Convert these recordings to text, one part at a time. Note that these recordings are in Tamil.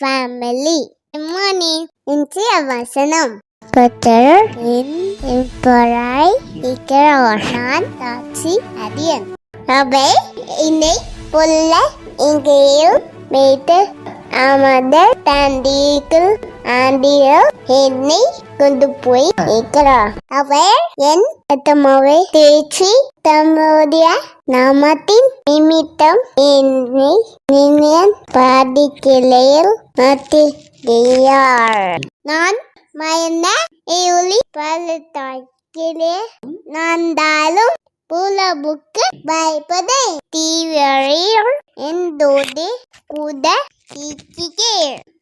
family. Good morning. இன்றைய வசனம் கத்தர் என் எப்பராய் இருக்கிறார் நான் தாட்சி அரியன் அவை என்னை புல்ல இங்கேயும் வைத்து அமர்ந்த தண்டிகள் ஆண்டியர் என்னை கொண்டு போய் இருக்கிறார் அவர் என் ரத்தமாவை தேய்ச்சி தம்முடைய நாமத்தின் நிமித்தம் என்னை நினையன் பாதிக்கிளையில் மாற்றுகிறார் நான் மயந்த ஏழி பழுத்தாக்கிலே நான்தாலும் புலபுக்கு பயப்பதை தீவிரையில் எந்தோடு கூட தீச்சிக்கே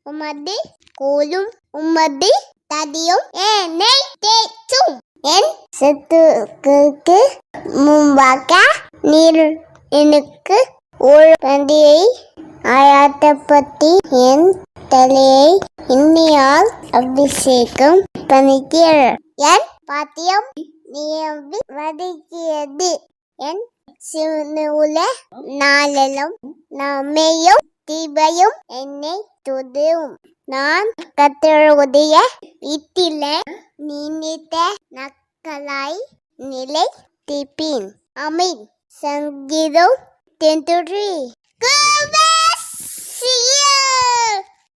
உமது கோலும் உமது தடியும் என்னை தேய்ச்சும். என் சத்துக்கு முன்பாக நீர் எனக்கு ஒரு பந்தியை ஆயாட்டப்பட்டி என் தலையை இன்னியால் அபிஷேகம் பண்ணிக்கிறார் என் பாத்தியம் நியம்பி வதக்கியது என் சிவனுல நாளிலும் நம்மையும் தீபையும் என்னை துதும் நான் கத்தருடைய வீட்டில நினைத்த நக்கலாய் நிலை திப்பின் அமீன் சங்கீதம் டென்